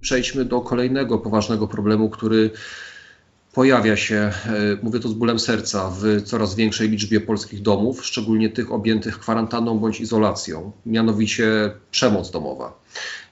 przejdźmy do kolejnego poważnego problemu, który pojawia się, e, mówię to z bólem serca, w coraz większej liczbie polskich domów, szczególnie tych objętych kwarantanną bądź izolacją, mianowicie przemoc domowa.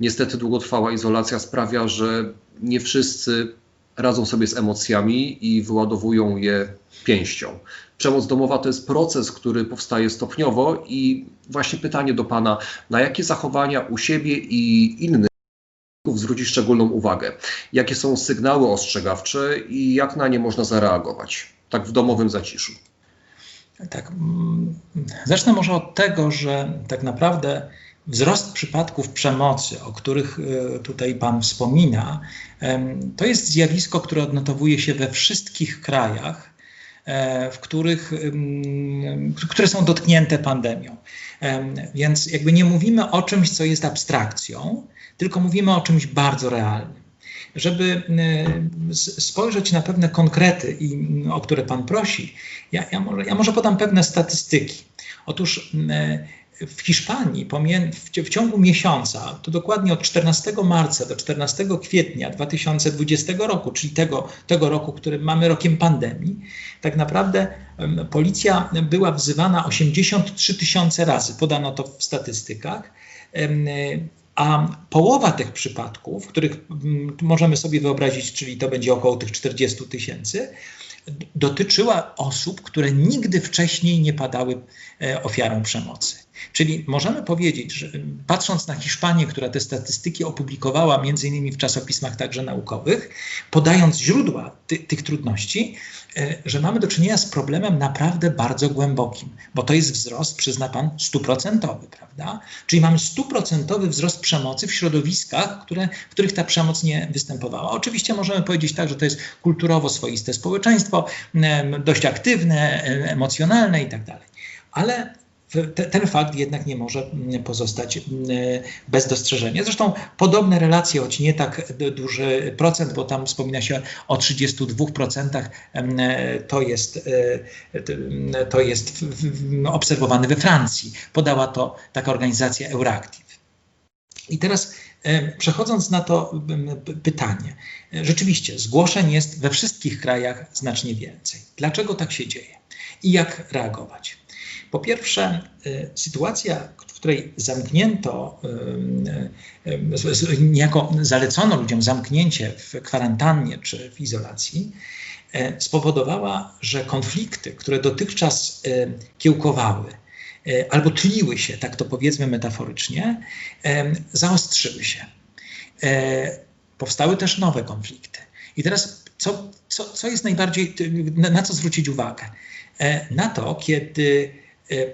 Niestety długotrwała izolacja sprawia, że nie wszyscy radzą sobie z emocjami i wyładowują je pięścią. Przemoc domowa to jest proces, który powstaje stopniowo i właśnie pytanie do Pana, na jakie zachowania u siebie i innych zwrócić szczególną uwagę? Jakie są sygnały ostrzegawcze i jak na nie można zareagować, tak w domowym zaciszu? Tak, mm, zacznę może od tego, że tak naprawdę wzrost przypadków przemocy, o których e, tutaj Pan wspomina, to jest zjawisko, które odnotowuje się we wszystkich krajach, w których, które są dotknięte pandemią. Więc jakby nie mówimy o czymś, co jest abstrakcją, tylko mówimy o czymś bardzo realnym. Żeby e, spojrzeć na pewne konkrety, o które Pan prosi, ja, ja, może, ja może podam pewne statystyki. Otóż w Hiszpanii w ciągu miesiąca, to dokładnie od 14 marca do 14 kwietnia 2020 roku, czyli tego, tego roku, który mamy rokiem pandemii, tak naprawdę policja była wzywana 83 tysiące razy, podano to w statystykach. A połowa tych przypadków, których możemy sobie wyobrazić, czyli to będzie około tych 40 tysięcy, dotyczyła osób, które nigdy wcześniej nie padały e, ofiarą przemocy. Czyli możemy powiedzieć, że patrząc na Hiszpanię, która te statystyki opublikowała między innymi w czasopismach także naukowych, podając źródła ty, tych trudności, e, że mamy do czynienia z problemem naprawdę bardzo głębokim, bo to jest wzrost, przyzna pan, stuprocentowy, prawda? Czyli mamy stuprocentowy wzrost przemocy w środowiskach, które, w których ta przemoc nie występowała. Oczywiście możemy powiedzieć tak, że to jest kulturowo swoiste społeczeństwo, dość aktywne, emocjonalne i tak dalej. Ale ten fakt jednak nie może mm, pozostać mm, bez dostrzeżenia. Zresztą podobne relacje, choć nie tak duży procent, bo tam wspomina się o 32%, mm, to jest, e, to jest obserwowany we Francji. Podała to taka organizacja Euractiv. I teraz e, przechodząc na to pytanie. Rzeczywiście, zgłoszeń jest we wszystkich krajach znacznie więcej. Dlaczego tak się dzieje? I jak reagować? Po pierwsze, y, sytuacja, w której zamknięto, y, y, niejako zalecono ludziom zamknięcie w kwarantannie czy w izolacji, spowodowała, że konflikty, które dotychczas kiełkowały, albo tliły się, tak to powiedzmy metaforycznie, zaostrzyły się. Powstały też nowe konflikty. I teraz co, co, co jest najbardziej, na co zwrócić uwagę? Na to, kiedy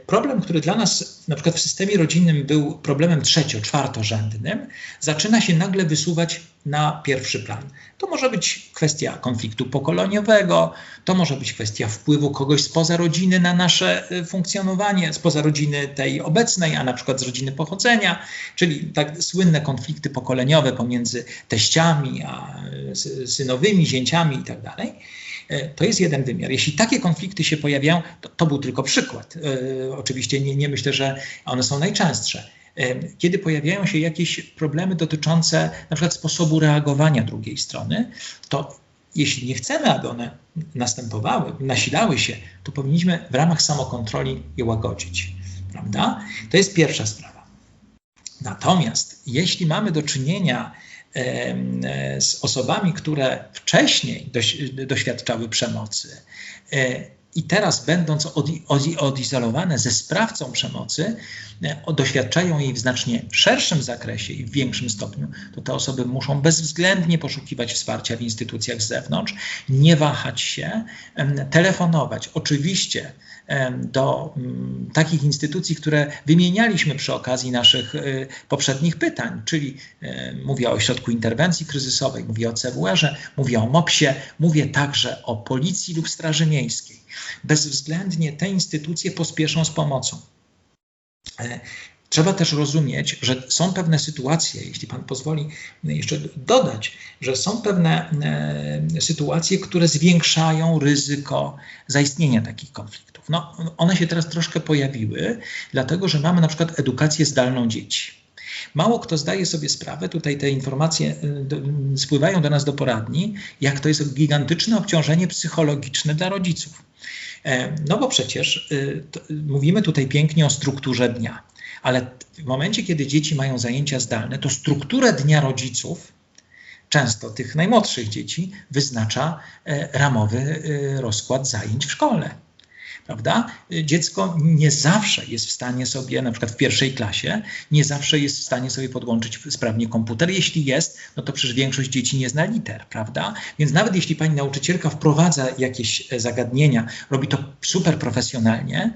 problem, który dla nas na przykład w systemie rodzinnym był problemem trzecio, czwartorzędnym, zaczyna się nagle wysuwać na pierwszy plan. To może być kwestia konfliktu pokoleniowego, to może być kwestia wpływu kogoś spoza rodziny na nasze e, funkcjonowanie, spoza rodziny tej obecnej, a na przykład z rodziny pochodzenia, czyli tak słynne konflikty pokoleniowe pomiędzy teściami, a e, synowymi, zięciami itd. E, to jest jeden wymiar. Jeśli takie konflikty się pojawiają, to, to był tylko przykład. E, oczywiście nie, nie myślę, że one są najczęstsze e, kiedy pojawiają się jakieś problemy dotyczące na przykład sposobu reagowania drugiej strony, to jeśli nie chcemy, aby one następowały, nasilały się, to powinniśmy w ramach samokontroli je łagodzić. Prawda? To jest pierwsza sprawa. Natomiast jeśli mamy do czynienia z osobami, które wcześniej doświadczały przemocy e, i teraz, będąc odizolowane ze sprawcą przemocy, e, doświadczają jej w znacznie szerszym zakresie i w większym stopniu, to te osoby muszą bezwzględnie poszukiwać wsparcia w instytucjach z zewnątrz, nie wahać się, telefonować. Oczywiście do mm, takich instytucji, które wymienialiśmy przy okazji naszych y, poprzednich pytań, czyli mówię o Ośrodku Interwencji Kryzysowej, mówię o CWR-ze, mówię o MOPS-ie, mówię także o Policji lub Straży Miejskiej. Bezwzględnie te instytucje pospieszą z pomocą. E, Trzeba też rozumieć, że są pewne sytuacje, jeśli Pan pozwoli jeszcze dodać, że są pewne e, sytuacje, które zwiększają ryzyko zaistnienia takich konfliktów. No, one się teraz troszkę pojawiły, dlatego że mamy na przykład edukację zdalną dzieci. Mało kto zdaje sobie sprawę, tutaj te informacje y, spływają do nas do poradni, jak to jest gigantyczne obciążenie psychologiczne dla rodziców. E, no bo przecież y, mówimy tutaj pięknie o strukturze dnia, ale w momencie, kiedy dzieci mają zajęcia zdalne, to strukturę dnia rodziców, często tych najmłodszych dzieci, wyznacza e, ramowy e, rozkład zajęć w szkole prawda? Dziecko nie zawsze jest w stanie sobie, na przykład w pierwszej klasie, nie zawsze jest w stanie sobie podłączyć sprawnie komputer. Jeśli jest, no to przecież większość dzieci nie zna liter, prawda? Więc nawet jeśli pani nauczycielka wprowadza jakieś zagadnienia, robi to super profesjonalnie,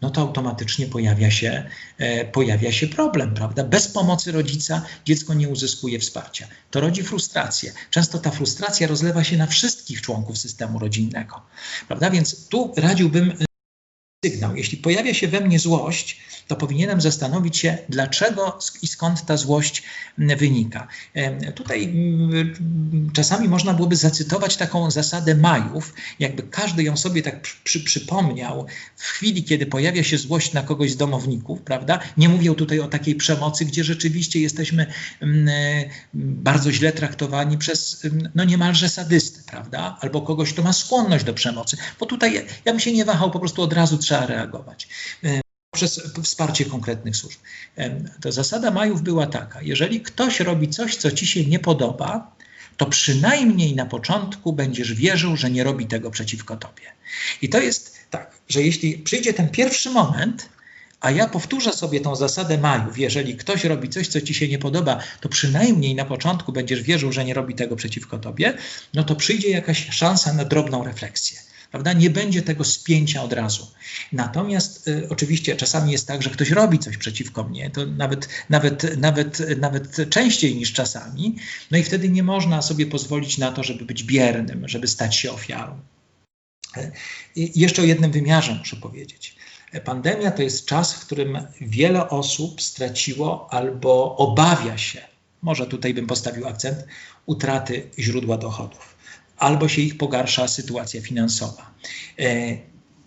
no to automatycznie pojawia się, e, pojawia się problem, prawda? Bez pomocy rodzica dziecko nie uzyskuje wsparcia. To rodzi frustrację. Często ta frustracja rozlewa się na wszystkich członków systemu rodzinnego, prawda? Więc tu radziłbym sygnał. Jeśli pojawia się we mnie złość, to powinienem zastanowić się, dlaczego i skąd ta złość wynika. Tutaj czasami można byłoby zacytować taką zasadę Majów, jakby każdy ją sobie tak przy, przypomniał w chwili, kiedy pojawia się złość na kogoś z domowników, prawda? Nie mówię tutaj o takiej przemocy, gdzie rzeczywiście jesteśmy bardzo źle traktowani przez no niemalże sadystę, prawda? Albo kogoś, kto ma skłonność do przemocy. Bo tutaj ja bym się nie wahał, po prostu od razu trzeba reagować przez wsparcie konkretnych służb. To zasada Majów była taka: jeżeli ktoś robi coś, co ci się nie podoba, to przynajmniej na początku będziesz wierzył, że nie robi tego przeciwko tobie. I to jest tak, że jeśli przyjdzie ten pierwszy moment, a ja powtórzę sobie tą zasadę Majów, jeżeli ktoś robi coś, co ci się nie podoba, to przynajmniej na początku będziesz wierzył, że nie robi tego przeciwko tobie, no to przyjdzie jakaś szansa na drobną refleksję prawda? Nie będzie tego spięcia od razu. Natomiast y, oczywiście czasami jest tak, że ktoś robi coś przeciwko mnie, to nawet, nawet, nawet, nawet częściej niż czasami, no i wtedy nie można sobie pozwolić na to, żeby być biernym, żeby stać się ofiarą. I jeszcze o jednym wymiarze muszę powiedzieć. Pandemia to jest czas, w którym wiele osób straciło albo obawia się, może tutaj bym postawił akcent, utraty źródła dochodów albo się ich pogarsza sytuacja finansowa. E,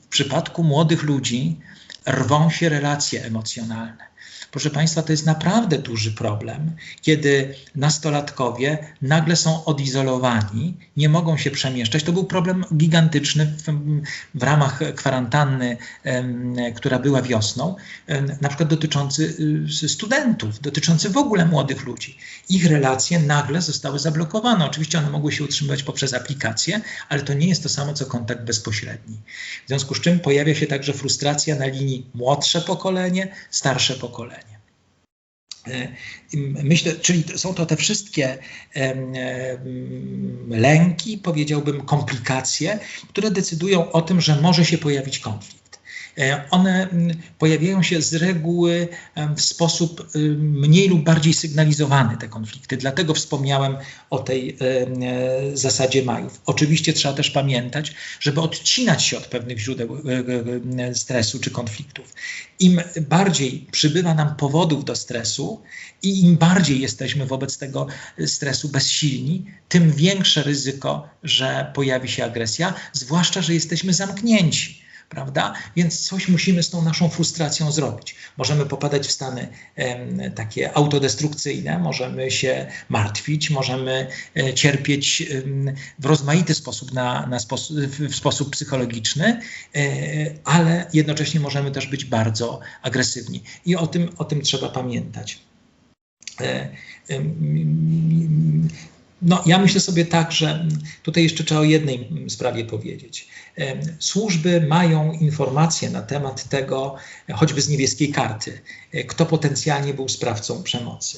w przypadku młodych ludzi rwą się relacje emocjonalne. Proszę Państwa, to jest naprawdę duży problem, kiedy nastolatkowie nagle są odizolowani, nie mogą się przemieszczać. To był problem gigantyczny w, w ramach kwarantanny, która była wiosną, na przykład dotyczący y, studentów, dotyczący w ogóle młodych ludzi. Ich relacje nagle zostały zablokowane. Oczywiście one mogły się utrzymywać poprzez aplikacje, ale to nie jest to samo, co kontakt bezpośredni. W związku z czym pojawia się także frustracja na linii młodsze pokolenie, starsze pokolenie. Myślę, czyli są to te wszystkie lęki, powiedziałbym, komplikacje, które decydują o tym, że może się pojawić konflikt. E, one mm, pojawiają się z reguły w sposób mniej lub bardziej sygnalizowany, te konflikty. Dlatego wspomniałem o tej e, zasadzie Majów. Oczywiście trzeba też pamiętać, żeby odcinać się od pewnych źródeł e, stresu czy konfliktów. Im bardziej przybywa nam powodów do stresu i im bardziej jesteśmy wobec tego stresu bezsilni, tym większe ryzyko, że pojawi się agresja, zwłaszcza, że jesteśmy zamknięci prawda? Więc coś musimy z tą naszą frustracją zrobić. Możemy popadać w stany e, takie autodestrukcyjne, możemy się martwić, możemy e, cierpieć e, w rozmaity sposób, na, na w sposób psychologiczny, e, ale jednocześnie możemy też być bardzo agresywni. I o tym, o tym trzeba pamiętać. E, no, ja myślę sobie tak, że tutaj jeszcze trzeba o jednej sprawie powiedzieć. Służby mają informacje na temat tego, choćby z niebieskiej karty, e, kto potencjalnie był sprawcą przemocy.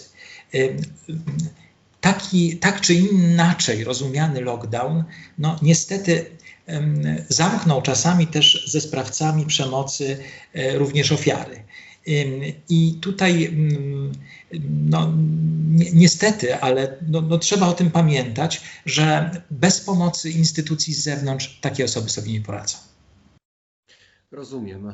Taki, tak czy inaczej rozumiany lockdown, no niestety zamknął czasami też ze sprawcami przemocy e, również ofiary. I tutaj no, niestety, ale no, no, trzeba o tym pamiętać, że bez pomocy instytucji z zewnątrz takie osoby sobie nie poradzą. Rozumiem.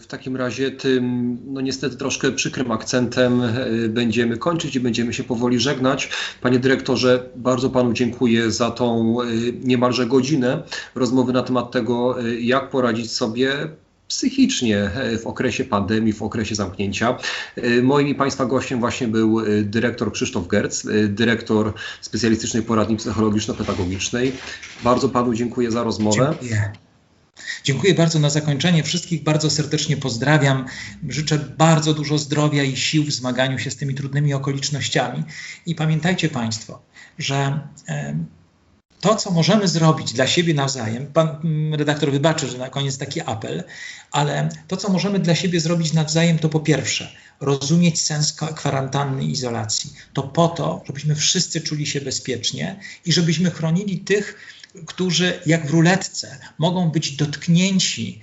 W takim razie tym, no niestety troszkę przykrym akcentem e, będziemy kończyć i będziemy się powoli żegnać. Panie dyrektorze, bardzo Panu dziękuję za tą e, niemalże godzinę rozmowy na temat tego, e, jak poradzić sobie psychicznie w okresie pandemii, w okresie zamknięcia. Moim i Państwa gościem właśnie był dyrektor Krzysztof Gerc, dyrektor specjalistycznej poradni psychologiczno-pedagogicznej. Bardzo Panu dziękuję za rozmowę. Dziękuję. Dziękuję bardzo na zakończenie. Wszystkich bardzo serdecznie pozdrawiam. Życzę bardzo dużo zdrowia i sił w zmaganiu się z tymi trudnymi okolicznościami. I pamiętajcie Państwo, że to, co możemy zrobić dla siebie nawzajem, pan mm, redaktor wybaczy, że na koniec taki apel, ale to, co możemy dla siebie zrobić nawzajem, to po pierwsze rozumieć sens kwarantanny i izolacji. To po to, żebyśmy wszyscy czuli się bezpiecznie i żebyśmy chronili tych, którzy jak w ruletce mogą być dotknięci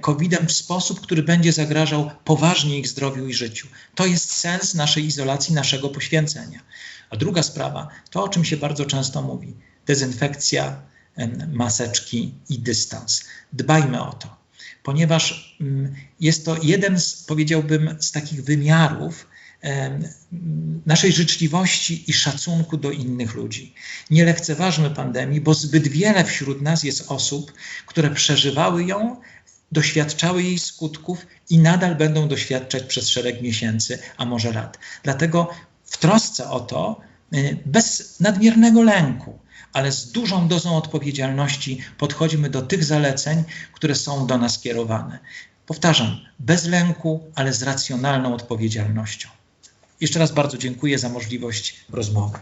COVID-em w sposób, który będzie zagrażał poważnie ich zdrowiu i życiu. To jest sens naszej izolacji, naszego poświęcenia. A druga sprawa, to o czym się bardzo często mówi, dezynfekcja, maseczki i dystans. Dbajmy o to, ponieważ mm, jest to jeden z, powiedziałbym, z takich wymiarów, naszej życzliwości i szacunku do innych ludzi. Nie lekceważmy pandemii, bo zbyt wiele wśród nas jest osób, które przeżywały ją, doświadczały jej skutków i nadal będą doświadczać przez szereg miesięcy, a może lat. Dlatego w trosce o to, bez nadmiernego lęku, ale z dużą dozą odpowiedzialności podchodzimy do tych zaleceń, które są do nas kierowane. Powtarzam, bez lęku, ale z racjonalną odpowiedzialnością. Jeszcze raz bardzo dziękuję za możliwość rozmowy.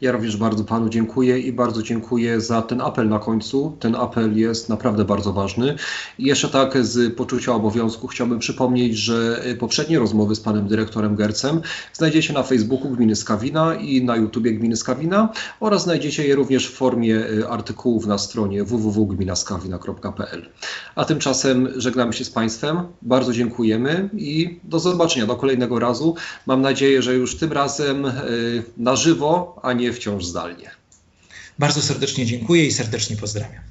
Ja również bardzo Panu dziękuję i bardzo dziękuję za ten apel na końcu. Ten apel jest naprawdę bardzo ważny. I jeszcze tak z poczucia obowiązku chciałbym przypomnieć, że poprzednie rozmowy z Panem Dyrektorem Gercem znajdziecie na Facebooku Gminy Skawina i na YouTubie Gminy Skawina oraz znajdziecie je również w formie y, artykułów na stronie www.gminaskawina.pl. A tymczasem żegnamy się z Państwem. Bardzo dziękujemy i do zobaczenia do kolejnego razu. Mam nadzieję, że już tym razem y, na żywo, a nie wciąż zdalnie. Bardzo serdecznie dziękuję i serdecznie pozdrawiam.